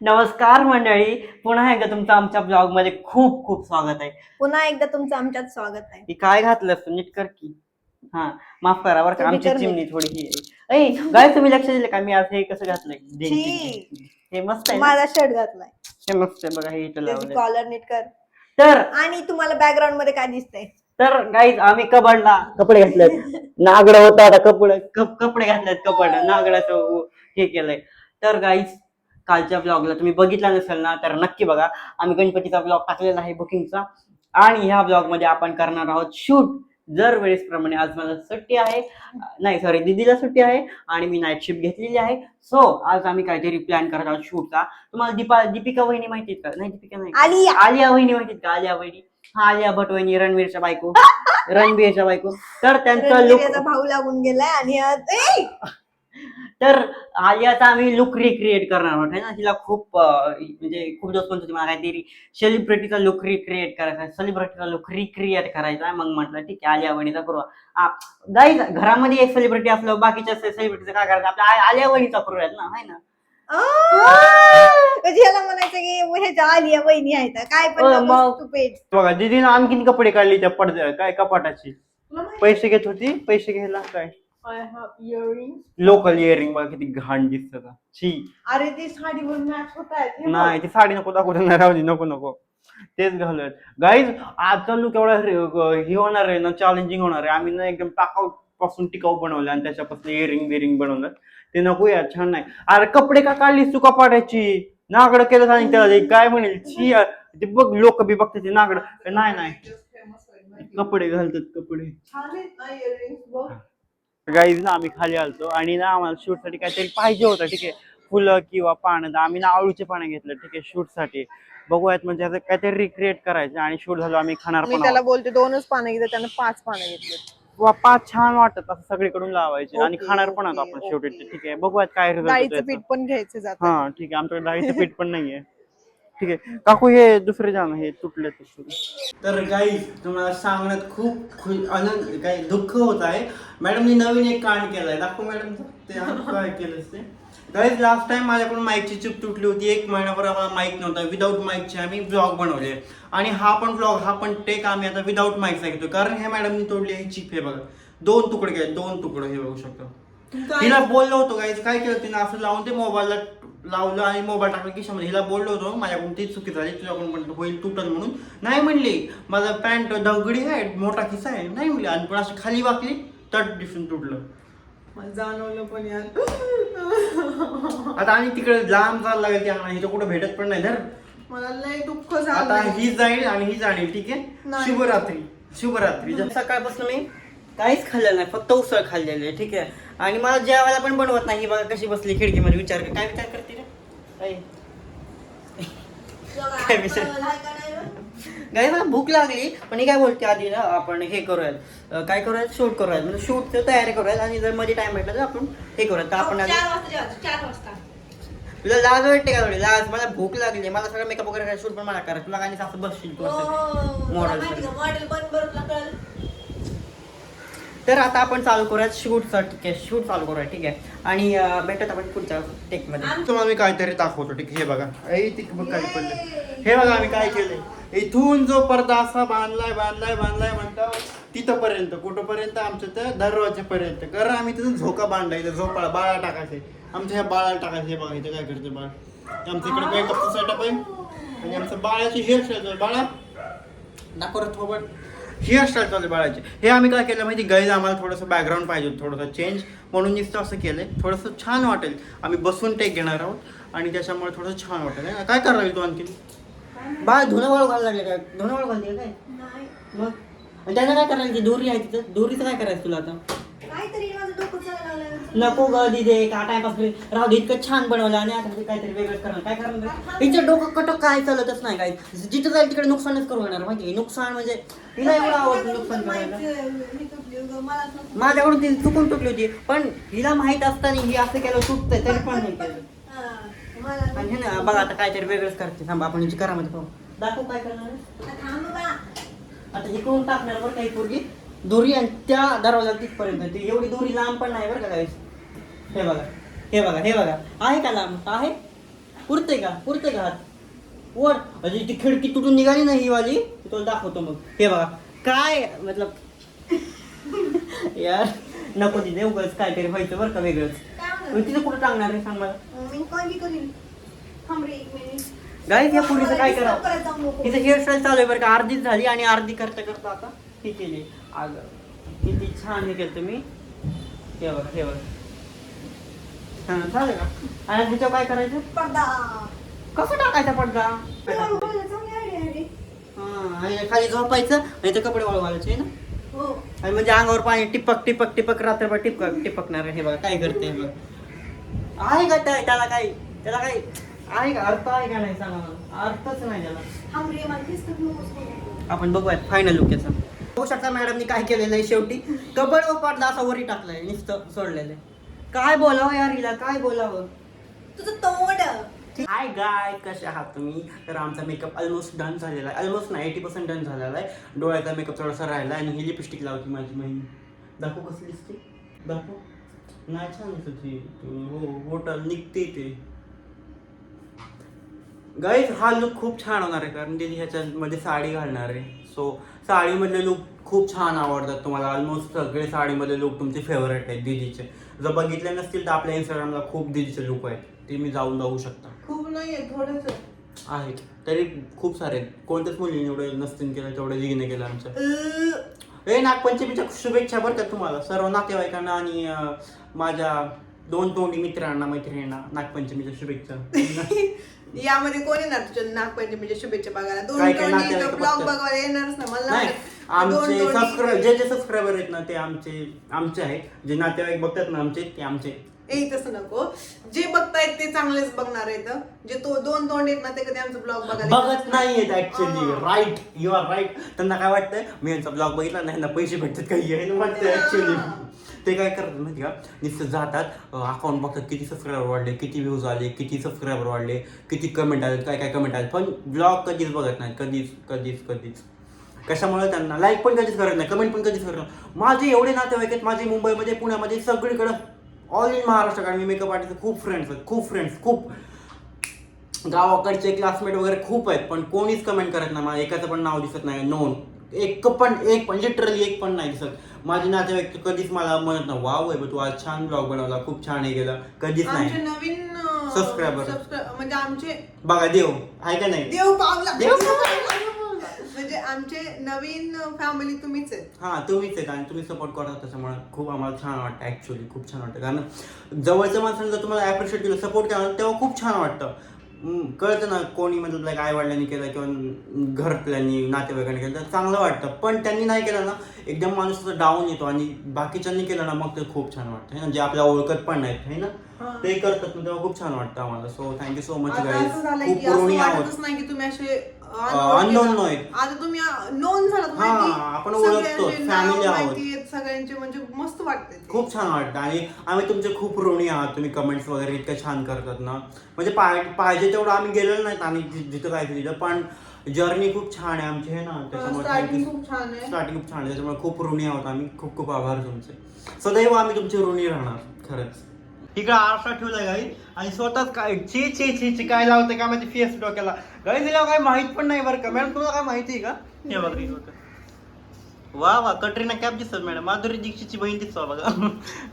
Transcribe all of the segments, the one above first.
नमस्कार मंडळी. पुन्हा एकदा तुमचं आमच्या ब्लॉगमध्ये खूप खूप स्वागत आहे. पुन्हा एकदा तुमचं आमच्यात स्वागत आहे. ही काय घातलं असतं? नीट कर की. हा माफ करा बरं का तुम्ही आमची कर चिमणी थोडी ही आहे. ऐ गाय तुम्ही लक्ष दिलं का? मी आज हे कसं घातलंय? छी. हे मस्त आहे ना? माझा शर्ट घातलाय. हे मस्त आहे बघा हे इथं लावलंय. कॉलर नीट कर. तर आणि तुम्हाला बॅकग्राऊंडमध्ये काय दिसतंय? तर गाईज आम्ही कबडला कपडे घातलेत. नागड होता आता कपडे कप- कपडे घातलेत कपड नागडाचं हे केलंय. तर गाईज कालच्या ब्लॉगला तुम्ही बघितला नसेल ना तर नक्की बघा. आम्ही गणपतीचा ब्लॉग टाकलेला आहे बुकिंगचा आणि ह्या ब्लॉगमध्ये आपण करणार आहोत शूट दर वेळेस प्रमाणे आज मला सुट्टी आहे. नाही सॉरी दीदीला सुट्टी आहे आणि मी नाईट शिफ्ट घेतलेली आहे. सो आज आम्ही काहीतरी प्लॅन करत आहोत शूटचा तुम्हाला दीपा दीपिका वहिनी माहिती आहेत का? नाही दीपिका नाही. आलिया. आलिया वहिनी माहितीत का? आलिया वहिनी. हा आलिया भट वहिनी रणवीरच्या बायको. रणवीरच्या बायको. तर त्यांचा लुक भाऊ लागून गेलाय आणि! तर आलियाचा आम्ही लुक रिक्रिएट करणार आहोत है ना? तिला खूप म्हणजे खूप दिवस म्हणत होती मला काहीतरी सेलिब्रिटीचा लुक रिक्रिएट करायचा आहे सेलिब्रिटीचा लुक रिक्रिएट करायचा. आहे मग म्हटलं ठीक आहे आलिया वहिनीचा करू. गाई घरामध्ये एक सेलिब्रिटी असलं बाकीच्या सेलिब्रिटीचं काय करायचं? आपल्या आलिया वहिनीचा करूयात ना है ना! म्हणजे ह्याला म्हणायचं की ह्याच्या आलिया वहिनी आहेत काय पण stupid. बघा दीदीनं आणखीन कपडे काढले त्या पडद्या काय कपाटाची? पैसे घेत होती? पैसे घ्यायला काय? I have earrings. Local earring बघा किती घाण दिसत छी. अरे ते साडीवर मॅच होत आहेत नाही ती साडी नको दाखवू त्यांना. राहू दे नको नको. तेच घालूयात. गाईज आजचा लुक एवढा रे- हे होणार आहे ना चॅलेंजिंग होणार आहे. आम्ही ना एकदम टाकाऊ पासून टिकाऊ बनवलं आणि त्याच्यापासून इयरिंग बिरिंग बनवलं. ते नको यार छान नाही. अरे कपडे का काढलीस तू कपाड्याची नागड केलं आणि त्याला ते काय म्हणेल. छी यार. ते बघ लोक बी बघतात ते नागड. नाही नाही. कपडे घालतात कपडे. गाईज ना आम्ही खाली आलतो. आणि ना आम्हाला शूटसाठी काहीतरी पाहिजे होतं ठीक आहे. फुलं किंवा पानं तर आम्ही ना आळूचे पानं घेतलं ठीक आहे शूटसाठी. बघूयात म्हणजे असं काहीतरी रिक्रिएट करायचं आणि शूट झालो आम्ही खाणार मी पण त्याला आहोत. बोलते दोनच पानं घेतले त्यानं पाच पानं घेतले. वा पाच छान वाटत असं सगळीकडून लावायचे. आणि खाणार पण आहोत आपण ओके. शेवटी ठीक आहे. बघूयात काय रिझल्ट पीठ पण घ्यायचं जात. हा ठीक आहे. आमच्याकडे डाळीचं पीठ पण नाहीये. ठीक आहे. काकू हे दुसरे जाण हे तुटले तर काही तुम्हाला सांगण्यात खूप खुश आनंद काही दुःख होत आहे. मॅडमनी नवीन एक कांड केलाय. दाखव मॅडम ते काय केलं ते. गाईज लास्ट टाइम माझ्याकडून माईकची चिप तुटली होती. एक महिनाभर आम्हाला माईक नव्हता. विदाऊट माईकचे आम्ही ब्लॉग बनवले आणि हा पण ब्लॉग हा पण टेक आम्ही आता विदाऊट माईकचा घेतो कारण हे मॅडमनी तोडली ही चिप हे बघा. दोन तुकडे घ्या दोन तुकडे हे बघू शकतो. तिला बोललो होतो गाईज काय केलं तिने? असं लावून ते मोबाईलला लावलं आणि मोबाईल टाकलं खिशामध्ये. हिला बोललो होतो माझ्याकडून ती चुकी झाली तुझ्याकडून पण होईल तुटल म्हणून. नाही म्हणली. माझा पॅन्ट दगडी आहे मोठा खिसा आहे. नाही म्हणली. आणि पण अशी खाली वाकली तट दिसून तुटलं. जाणवलं पण यार. आता आणि तिकडे लांब जायला लागेल त्या इथं कुठं भेटत पण नाही धर. मला लय दुःख आता झालं ही जाईल आणि ही जाईल ठीक आहे? नाही. शुभरात्री. शुभरात्री. सकाळपासून मी काहीच खाल्लेलं नाही फक्त उसळ खाल्लेली आहे ठीक आहे? आणि मला जेवायला पण बनवत नाही. ही बघा कशी बसली खिडकीमध्ये विचार काय विचार करते रे? काय? मला भूक लागली. पण ही काय बोलते आधी ना आपण हे करूयात. काय करूयात? शूट करूयात. म्हणजे शूटची तयारी करूयात. आणि जर मध्ये टाइम भेटला तर आपण हे करूयात. तर आपण वाजता तुला लाज वाटते का थोडी लाज. मला भूक लागली. मला सगळं मेकअप वगैरे शूट पण मला करायचं. तुला काय असं बसशील तू हो, असं मॉडेल मॉडेल पण बरोबर तुला कळलं. तर आता आपण चालू करूयात शूटचा ठीक आहे शूट चालू करूया ठीक आहे. आणि भेटत आपण पुढच्या टेकमध्ये तुम्हाला मी काहीतरी दाखवतो ठीक आहे. हे बघा. ए, ती बघ काय. हे बघा आम्ही काय केलंय. इथून जो पडदा असा बांधलाय बांधलाय बांधलाय म्हणता तिथंपर्यंत कुठंपर्यंत? आमच्या त्या दरवाजेपर्यंत कारण आम्ही तिथून झोका बांधलाय इथं झोपाळा बाळा टाकायचे. आमच्या ह्या बाळाला टाकायचे हे बघा इथं काय करते बाळ. आमच्या इकडे मेकअपचं सेटअप आहे. आणि आमचं बाळाची हेअरस्टाईल बाळा दाखव रे थोबड हेअरस्टाईल चालू आहे बाळाची? हे आम्ही काय केलं माहिती गाईज आम्हाला थोडंसं बॅकग्राऊंड पाहिजे होतं थोडंसं चेंज म्हणून नुसतं असं केलंय. थोडंसं छान वाटेल. आम्ही बसून टेक घेणार आहोत. आणि त्याच्यामुळे थोडंसं छान वाटेल. है? काय करायला तू आणखी बाळ धुणं वाळू घालायला लागले काय? धुणं वाळू घालते काय? मग? आणि त्यानं काय करायला ती दोरी आहे तिथं? दोरीचं काय करायचं तुला आता? काहीतरी माझं डोकं चालायला लागलं. नको ग दिदे का टाइमपास राहू दे इतकं छान बनवलं आणि आता काहीतरी वेगळंच करणार. काय करणार हिचं डोकं कटक काय चालतच नाही काय जिथं जाईल तिकडे नुकसानच करू येणार माहिती नुकसान म्हणजे हिला एवढं आवडतं नुकसान करायला. माझ्याकडून ती चुकून तुटली होती पण हिला माहीत असताना ही असं केलं सुटतंय तरी पण नाही केलं. मलाच आणि हे ना बघा आता काहीतरी वेगळंच करते. थांबा आपण हिची घरामध्ये पाहू. दाखव काय करणार. आता हे करून टाकणार बरं काही पूर्वी दोरी आणि त्या दरवाजा तिथपर्यंत ती एवढी दोरी लांब पण नाही बरं का काही हे बघा हे बघा हे बघा. आहे का लांब? आहे. पुरते का? पुरते का हात? वर. अरे ती खिडकी तुटून निघाली ना ही वाली. ती दाखवतो मग. हे बघा. काय? मतलब यार नको तिथे उगाच काहीतरी व्हायचं बरं का वेगळंच. मग तिथे कुठं टांगणार आहे सांग मला? गाईज या पुरीचं काय नको. तिचं हेअरस्टाईल चालू आहे बरं का? अर्धीच झाली आणि अर्धी करता करता आता ही केली. अग किती छान हे केलं तुम्ही. हे बघ हे बघ. हा झालं का? आणि ह्याच्यावर काय करायचं? पडदा. कसं टाकायचा पडदा. हा आणि खाली झोपायचं आणि ते कपडे वाळू घालायचे आहे ना? हो. आणि म्हणजे अंगावर पाणी टिपक टिपक टिपक रात्रभर टिपक टिपकणार हे बघा काय करते हे बघ. आहे का त्या- त्याला काही त्याला काही आहे का? अर्थ आहे का नाही सांगा मला? अर्थच नाही त्याला. आपण बघूयात फायनल लुक याचा. बघू शकता मॅडमनी काय केलेलं आहे शेवटी? कबड व पडदा असा वरी टाकलाय नुसतं सोडलेलं आहे. काय बोलावं यार हिला काय बोलावं? तुझं तोंड. हाय गाय कसे आहात तुम्ही? तर आमचा मेकअप ऑलमोस्ट डन झालेला आहे. ऑलमोस्ट नाही एटी पर्सेंट डन झालेला आहे. डोळ्याचा मेकअप थोडासा राहिला आणि ही लिपस्टिक लावती माझी बहीण. दाखवू कसली दिसते दाखवू. नाही छान दिसत ती हो होटल निघते ते. गाईज हा लुक खूप छान होणार आहे कारण दिदी ह्याच्यामध्ये साडी घालणार आहे. सो साडीमधले लुक खूप छान आवडतात तुम्हाला. ऑलमोस्ट सगळे साडीमधले लुक तुमचे फेवरेट आहेत दिदीचे जर बघितले नसतील तर आपल्या इंस्टाग्रामला खूप दिदीचे लुक आहेत. ते मी जाऊन बघू शकता. खूप थोडंच आहेत. तरी खूप सारे आहेत. कोणत्याच मुलीने एवढे नसतील केलं तेवढे दिदीने केलं आमच्या ए नागपंचमीच्या शुभेच्छा बरं का तुम्हाला. सर्व नातेवाईकांना आणि माझ्या दोन तोंडी मित्रांना मैत्रिणींना नागपंचमीच्या शुभेच्छा. यामध्ये कोण येणार तुझ्या नागपंचमीच्या शुभेच्छा बघायला? दोन काय काय तोंडी नातेवाईक ब्लॉग बघतात. बघायला येणारच ना मला नाही दोन आमचे तोंडी- सबस्क्राईब जे जे सबस्क्रायबर आहेत ना ते आमचे आमचे आहेत. जे नातेवाईक बघतात ना आमचे ते आमचे ए तसं नको. जे बघतायत ते चांगलेच बघणार आहेत जे तो दोन तोंड आहेत ना ते कधी आमचं ब्लॉग बघायला बघत नाहीयेत ऍक्च्युली हा. राईट यू आर राईट त्यांना काय वाटतंय? मी यांचा ब्लॉग बघितला नाही ना पैसे भेटतात काही आहे ना वाटतं ऍक्च्युली ते काय करतात माहिती का? नुसतं जातात अकाउंट बघतात किती सबस्क्रायबर वाढले किती व्ह्यूज आले किती सबस्क्रायबर वाढले किती कमेंट आले काय काय कमेंट आले. पण ब्लॉग कधीच बघत नाही कधीच कधीच कधीच. कशामुळे त्यांना? लाईक पण कधीच करत नाही कमेंट पण कधीच करत नाही. माझे एवढे नातेवाईक आहेत माझे मुंबईमध्ये पुण्यामध्ये सगळीकडं ऑल इन महाराष्ट्र कारण मी मेकअप आर्टिस्ट खूप फ्रेंड्स आहेत खूप फ्रेंड्स खूप. गावाकडचे क्लासमेट वगैरे खूप आहेत पण कोणीच कमेंट करत नाही मला एकाचं पण नाव दिसत नाही नोन एक पण एक पण लिटरली एक पण नाही दिसत. माझे नातेवाईक कधीच मला म्हणत नाही वाव आहे तू आज छान ब्लॉग बनवला खूप छान हे केलं. कधीच आमचे नाही नवीन अं, Subscriber. subscri- म्हणजे आमचे बघा देव आहे का नाही? देव पावला. देव म्हणजे आमचे नवीन फॅमिली तुम्हीच आहेत. हा तुम्हीच आहेत आणि तुम्ही सपोर्ट करता त्याच्यामुळे खूप आम्हाला छान वाटतं ॲक्च्युली खूप छान वाटतं. कारण जवळच्या माणसाने जर तुम्हाला ॲप्रिशिएट केलं सपोर्ट केला ना, तेव्हा खूप छान वाटतं. कळतं ना कोणी म्हणजे लाईक आई वडिलांनी केलं किंवा घरातल्यांनी नातेवाईकांनी केलं तर चांगलं वाटतं. पण त्यांनी नाही केलं ना एकदम माणूस डाऊन येतो आणि बाकीच्यांनी केलं ना मग ते खूप छान वाटतं ना? जे आपल्या ओळखत पण नाहीत है ना. ते करतात ना तेव्हा खूप छान वाटतं आम्हाला. सो थँक्यू सो मच खूप आहोत वाटतच नाही की तुम्ही असे नाहीत. आता तुम्ही नोन माहिती आपण ओळखतो, family आहोत. माहिती सगळ्यांचे म्हणजे मस्त वाटते ते. खूप छान वाटतं. आणि आम्ही तुमचे खूप ऋणी आहात. तुम्ही कमेंट्स वगैरे इतकं छान करतात ना. म्हणजे पाय पाहिजे तेवढं आम्ही गेलेलो नाहीत आम्ही जि- जिथं काय तिथं. पण जर्नी खूप छान आहे आमची आहे ना? त्याच्यामुळे. खूप छान आहे. स्टार्टिंग खूप छान आहे. त्याच्यामुळे खूप ऋणी आहोत आम्ही. खूप खूप आभार तुमचे. सदैव आम्ही तुमचे ऋणी राहणार. खरंच. इकडे आरसा ठेवलाय गाई. आणि स्वतःच काय ची ची ची ची काय लावते का माझी फेस डोक्याला गाई तिला काय माहीत पण नाही बरं का. मॅडम तुला काय माहिती आहे का? हे हे बघ. वा वा कटरीना कॅप दिसत मॅडम. माधुरी दीक्षितची बहीण दिसतो बघा.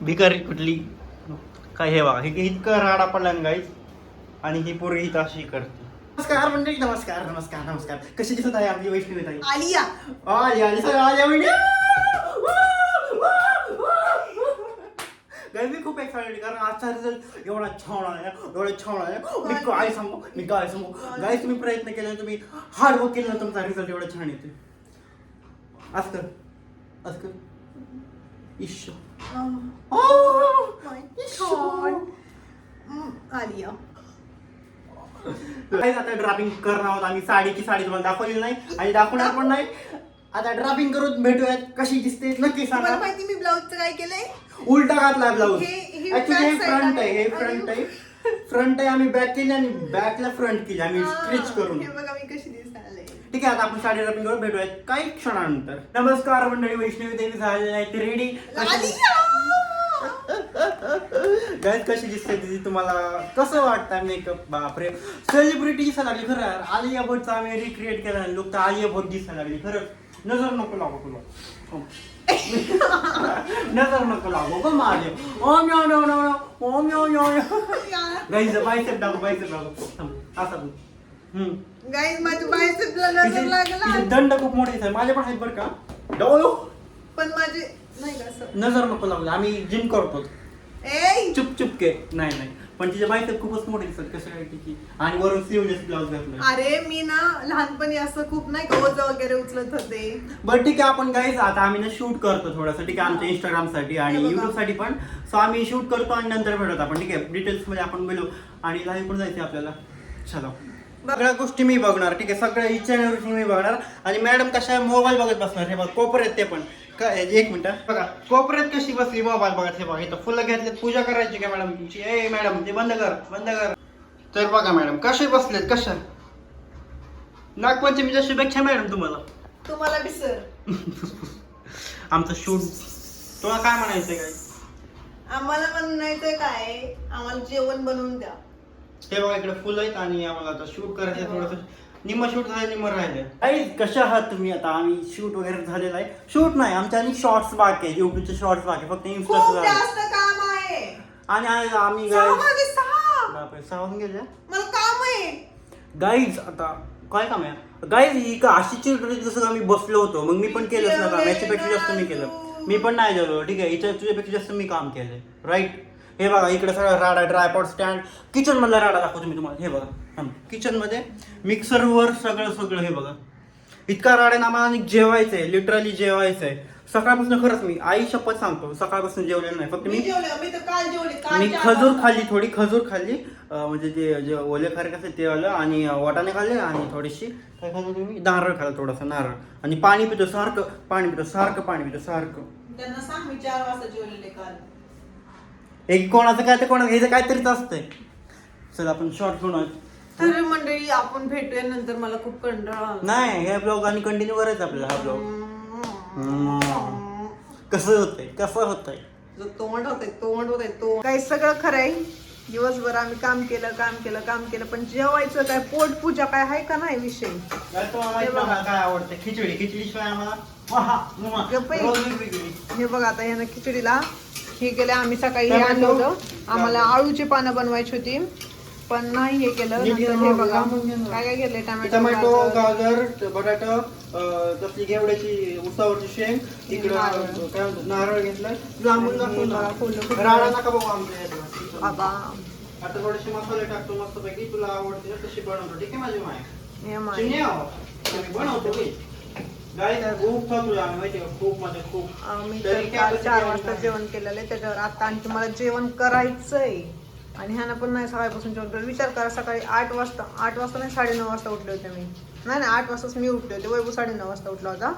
भिकारी कुठली? काय हे बघा हे इतकं राडा पडला ना गाईच आणि ही पोरगी ही अशी करते. नमस्कार मंडळी नमस्कार नमस्कार नमस्कार. कशी दिसत आहे आपली वैष्णवी ताई? आलिया. आली आली सगळं आल्या म्हणजे? मी खूप एक्साइटेड कारण आजचा रिझल्ट एवढा छान आहे. एवढा छान आहे. मी काय सांगू मी काय सांगू गाई तुम्ही प्रयत्न केला तुम्ही हार्ड वर्क केलं ना तुमचा रिझल्ट एवढा छान येते आज कर आज कर इश्श आलिया. Guys, आता ड्रापिंग करणार आहोत आम्ही. साडीची साडी तुम्हाला दाखवलेली नाही आणि दाखवणार पण नाही. आता ड्रापिंग करून भेटूयात. कशी दिसते नक्की सांगा. माहिती मी ब्लाऊजचं काय केलंय? उलटा घातला ब्लाऊज हे- हे ऍक्च्युली हे back side फ्रंट आहे आहे. हे फ्रंट आहे. फ्रंट आहे आम्ही बॅक केली आणि बॅकला फ्रंट केली. आम्ही स्ट्रिच करून. हे बघा मी कशी ठीक आहे आता आपण साडी ड्रापिंग करून भेटूयात. काही क्षणानंतर. नमस्कार मंडळी वैष्णवी देवी झालेले आहेत रेडी. आलिया गाईज कशी दिसते ती तुम्हाला? कसं वाटतं मेकअप बापरे. सेलिब्रिटी दिसायला लागली खरं यार. आलिया भटचा आम्ही रिक्रिएट केला लोक तर आलिया भट दिसायला लागली खरं नजर नको लागू तुला. हो. नजर नको लागू ग माझे Om yo no no Om yo yo guys bicep दाखव बायसेप थांब, असा तू. हम्म. गाईज माझ्या बायसेपला नजर लागला. तिचे दंड खूप मोठे आहेत माझे पण आहेत बरं का. डोळो पण माझे नाही का असं? नजर नको लागू आम्ही जिम करतो. ए चुप चुप के. नाही नाही. पण तिचे बायसेप खूपच मोठे दिसतात. कसं काय तिची? आणि वरून स्लीवलेस ब्लाउज घातलं. अरे मी ना लहानपणी असं खूप नाही का ओझं वगैरे उचलत होते. बरं ठीक आहे. आपण गाईज आता आम्ही ना शूट करतो थोडंसं. ठीक आहे आमच्या इंस्टाग्रामसाठी आणि हे बघा. युट्यूबसाठी पण. सो आम्ही शूट करतो आणि नंतर भेटतो आपण. ठीक आहे. डिटेल्समध्ये आपण बोलू. आणि लाईव्ह पण जायचं आपल्याला. चलो. सगळ्या गोष्टी मी बघणार ठीक आहे? सगळ्या इच्छा गोष्टी मी बघणार. आणि मॅडम कशा मोबाईल बघत बसणार हे बघ कोपऱ्यात ते पण. काय एक मिनिट बघा कोपऱ्यात कशी बसली मोबाईल बघत हे बघा इथं फुलं घेतलेत पूजा करायची का मॅडम तुमची? ए मॅडम ते बंद कर बंद कर. तर बघा मॅडम कसे बसलेत कशा? नागपंचमीच्या शुभेच्छा मॅडम तुम्हाला. तुम्हाला विसर आमचं शूट. तुला काय म्हणायचंय काय आम्हाला म्हणायचं काय आम्हाला जेवण बनवून द्या. हे बघा इकडे फुलं आहेत आणि आम्हाला आता शूट करायचं थोडस. निम्म शूट झालं निम्म राहिलं. काही कशा आहात तुम्ही आता? आम्ही शूट वगैरे झालेलं आहे. शूट नाही आमच्या आणि शॉर्ट्स बाकी आहे. युट्यूबचे शॉर्ट्स बाकी आहे, फक्त खूप इन्स्टाचं झालं. जास्त काम आहे. आणि आज आम्ही सहा गाईज सहा. सावून गेले? मला काम आहे. गाईज आता काय काम आहे? गाईज ही का अशी चिरडली जसं आम्ही बसलो होतो. मग मी पण केलंच ना काम याच्यापेक्षा जास्त मी केलं. मी पण नाही झालो. ठीक आहे इथं तुझ्यापेक्षा जास्त मी काम केलंय. राईट हे बघा इकडे सगळं राडा ड्रायपॉट स्टँड किचन मधला राडा दाखवतो मी तुम्हाला. हे बघा किचनमध्ये मिक्सरवर सगळं सगळं हे बघा. इतका राडा ना आम्हाला आणि जेवायचं आहे लिटरली जेवायचं आहे सकाळपासून खरंच मी आई शपथ सांगतो सकाळपासून जेवलेलं नाही. फक्त मी मी खजूर. खाल्ली थोडी खजूर खाल्ली. म्हणजे ते जे ओले खारे कसं ते आलं आणि वाटाणे खाल्ले आणि थोडीशी काय खाल्लं तुम्ही? नारळ खाल्लं थोडासा नारळ. आणि पाणी पितो सारखं पाणी पितो सारखं पाणी पितो सारखं. त्यांना सांग मी चार वाजता जेवलेले काल. एक कोणाचं काय तर कोणाचं घ्यायचं काहीतरीच असतंय चल आपण शॉर्ट घेऊन आहोत. तर मंडळी आपण भेटूया नंतर मला खूप कंटाळा आला. नाही हे ब्लॉग आणि कंटिन्यू करायचं आपल्याला हा ब्लॉग. कसं होतंय कसं होतंय जो तोंड होते तोंड होते तोंड काही सगळं खरं आहे दिवसभर आम्ही काम केलं काम केलं काम केलं पण जेवायचं काय पोट पूजा काय आहे का नाही विषय काय आवडतं खिचडी खिचडी शिवाय आम्हाला गप्प आहे. हे बघा आता ह्यानं खिचडीला हे केलं आम्ही सकाळी हे. आणलं होतं आम्हाला आळूची पानं बनवायची होती पण नाही हे केलं नंतर हे बघा. काय काय घेतलंय टोमॅटो टोमॅटो गाजर. बटाटा अं, कसली घेवड्याची उसावरची शेंग इकडं नारळ. अं, काय म्हणतात नारळ घेतलाय लांबून दाखव हे ना. बघा, फुलं फुलं. राडा नका बघू आमच्या. बाबा आता थोडेसे मसाले टाकतो मस्त पैकी तुला आवडते ना तशी बनवतो ठीक आहे माझी माय हे माय. चिमणी आहो. आम्ही बनवतो की गाई खूप खातो आम्ही माहिती का? खूप म्हणजे खूप. आम्ही तरी तर काय काल कसं चार जेवण वाजता नाही. जेवण केलेलं आहे त्याच्यावर आता आणखी मला जेवण करायचंय. आणि ह्यानं पण नाही सकाळपासून जेवण केलं विचार करा सकाळी आठ वाजता आठ वाजता नाही साडेनऊ वाजता उठले होते मी. नाही नाही आठ वाजताच मी उठले होते. वैभव साडेनऊ वाजता उठला होता.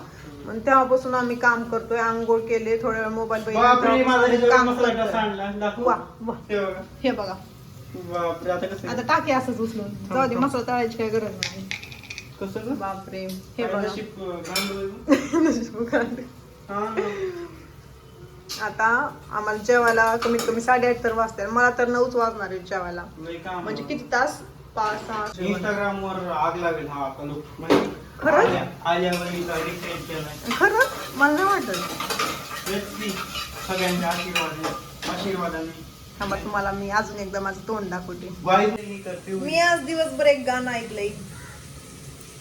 मग तेव्हापासून आम्ही काम करतोय आंघोळ केले थोड्या वेळ मोबाईल बापरे माझा काम करतोय. दाखव. वा वा. हे बघा. हे बघा. बापरे आता कसं आता टाकी असंच उचलून. जाऊ दे मसाला तळायची काही गरज नाही. कसं ग? बापरे. हे काय बघा. नशीब, अं, गांडूळ. हा आता आम्हाला जेवायला कमीत कमी साडेआठ तर वाजतील मला तर नऊच वाजणार आहे जेवायला. लय काम म्हणजे किती तास? पाच सहा. इंस्टाग्राम वर आग लागेल हा आता लोक. माहिती खरंच? आल्या- आल्यावर रिक्रिएट केलाय खरं? मला नाही वाटत. सगळ्यांच्या आशीर्वाद आशीर्वादाने. थांबा तुम्हाला मी अजून एकदा माझं तोंड दाखवते. वाईट मी आज दिवसभर एक गाणं ऐकलंय.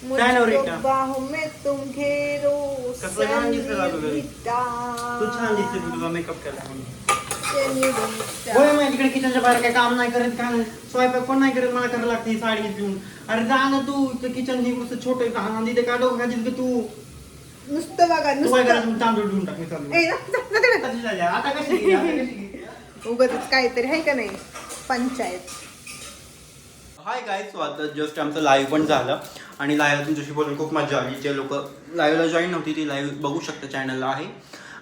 मुझको का? बाहों में तुम घेरो लागलं. तू छान दिसते तुझा मेकअप केला. होय किचनच्या बाहेर काय काम नाही करत काय नाही स्वयंपाक पण नाही करत मला करायला लागते ही साडी घेऊन अरे जा ना तू किचन हे छोट आहे तिथे काय डोकं खातीस ग तू नुसतं बघा तू काय नुसतं करायचं तांदूळ घेऊन टाक मी चाललो. ए, ना, जा, जा तिकडे. कशी झाली? आता कशी गेली? आता कशी गेली? उगाचच काहीतरी आहे का नाही पंचायत हाय गाय सो आता जस्ट आमचं लाईव्ह पण झालं आणि लाईव्ह तुमच्याशी बोलून खूप मजा आली. जे लोक लाईव्हला जॉईन नव्हती ती लाईव्ह बघू शकता चॅनलला आहे.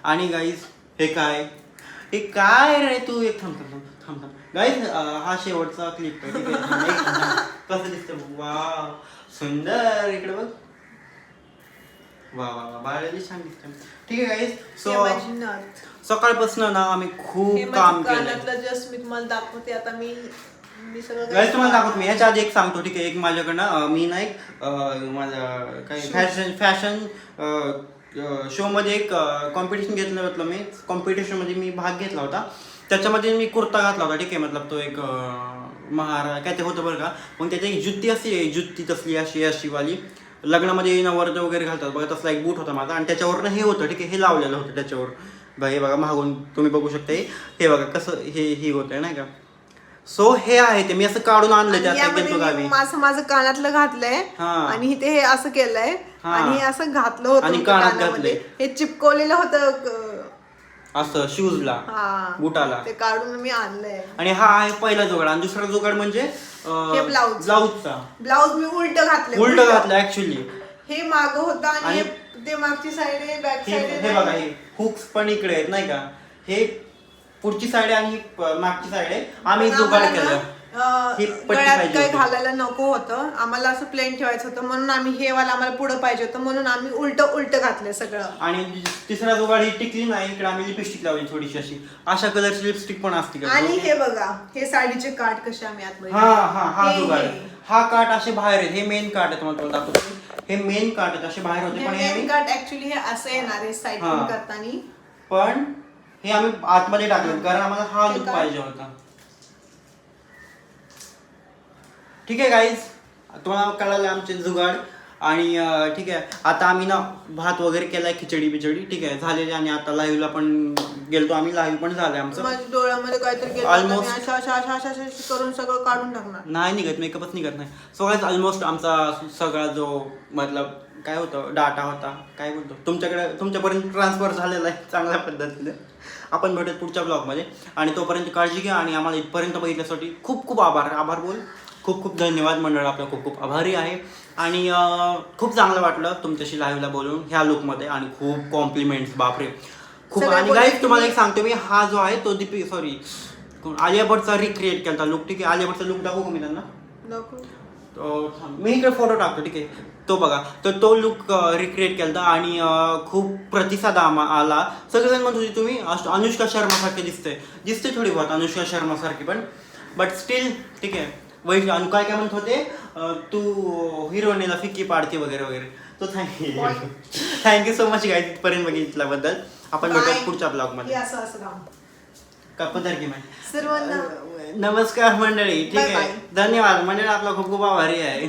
आणि गाईज हे काय? हे काय रे तू? एक थांब थांब थांब थांब गाईज हा शेवटचा क्लिप आहे. ठीक आहे? थांब, एक थांब, थांब. कसं दिसतं वा सुंदर. इकडे बघ. वा वा वा बाळाली छान दिसते ठीक आहे गाईज हे सो माझी नथ सकाळपासून ना आम्ही हे खूप काम माझ्या कानातलं जस्ट मी तुम्हाला दाखवते. आता मी मी सगळं गाईज तुम्हाला दाखवतो मी. ह्याच्या आधी एक सांगतो ठीक आहे? एक माझ्याकडनं अं, मी ना एक अं, माझं काय फॅशन फॅशन शो मध्ये एक कॉम्पिटिशन घेतलं होतं मी. कॉम्पिटिशनमध्ये मी भाग घेतला होता. त्याच्यामध्ये मी कुर्ता घातला होता ठीक आहे? मतलब तो एक अं, महारा काय ते होतं बरं का? मग त्याची एक जुत्ती असते जुत्ती तसली अशी अशी वाली लग्नामध्ये नवरदेव वगैरे घालतात. बघा तसला एक बूट होता माझा. आणि त्याच्यावरनं हे होतं ठीक आहे? हे लावलेलं होतं त्याच्यावर. बघा हे बघा मागून तुम्ही बघू शकता हे हे बघा कसं हे हे होतंय नाही का? सो हे आहे ते मी असं काढून आणलं यामध्ये मी गावी माझं कानातलं घातलंय हा. आणि इथे हे असं केलंय हा. आणि हे असं घातलं होतं आणि मी कानात कानामध्ये. घातलंय. हे चिपकवलेलं होतं क- असं शूजला हा बुटाला ते काढून मी आणलंय आणि हा आहे पहिला जुगाड आणि दुसरा जुगाड म्हणजे हे blouse. ब्लाऊजचा ब्लाऊज मी उलट घातले उलट घातलं ऍक्च्युली हे माग होतं आणि आणि- हे- ते मागची साईड आहे बॅक हे साईड हे बघा हे हुक्स पण इकडे आहेत नाही का हे पुढची साईड आहे आणि ही प- मागची साईड आहे. आम्ही जुगाड केलं. ही पट्टी गळ्यात पाहिजे काही होती. घालायला नको होतं. आम्हाला असं प्लेन ठेवायचं होतं. म्हणून आम्ही हे वाला आम्हाला पुढं पाहिजे होतं. म्हणून आम्ही उलट उलट घातले सगळं. आणि तिसरा जुगाड ही टिकली नाही. इकडे आम्ही लिपस्टिक लावली थोडीशी अशी. अशा कलरची लिपस्टिक पण असते का? आणि हे बघा हे साडीचे काठ कसे आम्ही आतमध्ये हा हा हा हे- जुगाड हे. हा काट असे बाहेर आहेत. हे मेन काट आहेत. मला तुला दाखवतो. हे मेन काट आहेत. असे बाहेर होते. पण हे मेन आम्ही- काठ ऍक्च्युली हे असं येणार आहे साईड हा. करताना. पण हे आम्ही आतमध्ये टाकलं कारण आम्हाला हा लुक? पाहिजे होता. ठीक आहे गाईज तुम्हाला कळालं आमचे जुगाड. आणि ठीक आहे. आता आम्ही ना भात वगैरे केलाय खिचडी बिचडी. ठीक आहे झालेले आणि आता लाईव्हला पण गेलतो आम्ही. लाईव्ह पण झालंय आमचं. माझ्या डोळ्यामध्ये काहीतरी गेलं Almost. होतं. मी अशा अशा अशा अशा अशा करून सगळं काढून टाकणार. नाही निघत मेकअपच निघत नाही. सो गाईज ऑलमोस्ट आमचा सगळा जो मतलब काय होतं डाटा होता काय बोलतो? तुमच्याकडे तुमच्यापर्यंत ट्रान्सफर झालेला आहे चांगल्या पद्धतीने. आपण भेटत पुढच्या ब्लॉगमध्ये. आणि तोपर्यंत काळजी घ्या आणि आम्हाला इथपर्यंत बघितल्यासाठी खूप खूप आभार. आभार बोल. खूप खूप धन्यवाद मंडळ. आपलं खूप खूप आभारी आहे. आणि खूप चांगलं वाटलं तुमच्याशी लाईव्हला बोलून ह्या लुकमध्ये आणि खूप कॉम्प्लिमेंट्स बापरे. खूप आणि बोलले गाईज की तुम्हाला एक सांगतो मी. हा जो आहे तो दीपी सॉरी आलिया भटचा रिक्रिएट केला लुक ठीक आहे. आलिया भटचा लुक दाखवू मी त्यांना. मी इकडे फोटो टाकतो ठीक आहे? तो बघा. तर तो लुक रिक्रिएट केला आणि खूप प्रतिसाद आमा आला. सगळेजण म्हणत होते तुम्ही अनुष्का शर्मासारखे दिसते दिसते थोडी बहुत अनुष्का शर्मासारखी पण बट स्टील ठीक आहे. वैश आणि काय काय म्हणत होते? तू हिरोईनला फिक्की पाडते वगैरे वगैरे. तो thank you thank you so much guys इथपर्यंत बघितल्याबद्दल. आपण Bye. भेटू पुढच्या ब्लॉगमध्ये असं असं राहून का पदार की सर्वांना नमस्कार मंडळी ठीक आहे. धन्यवाद. मंडळी आपला खूप खूप आभारी आहे.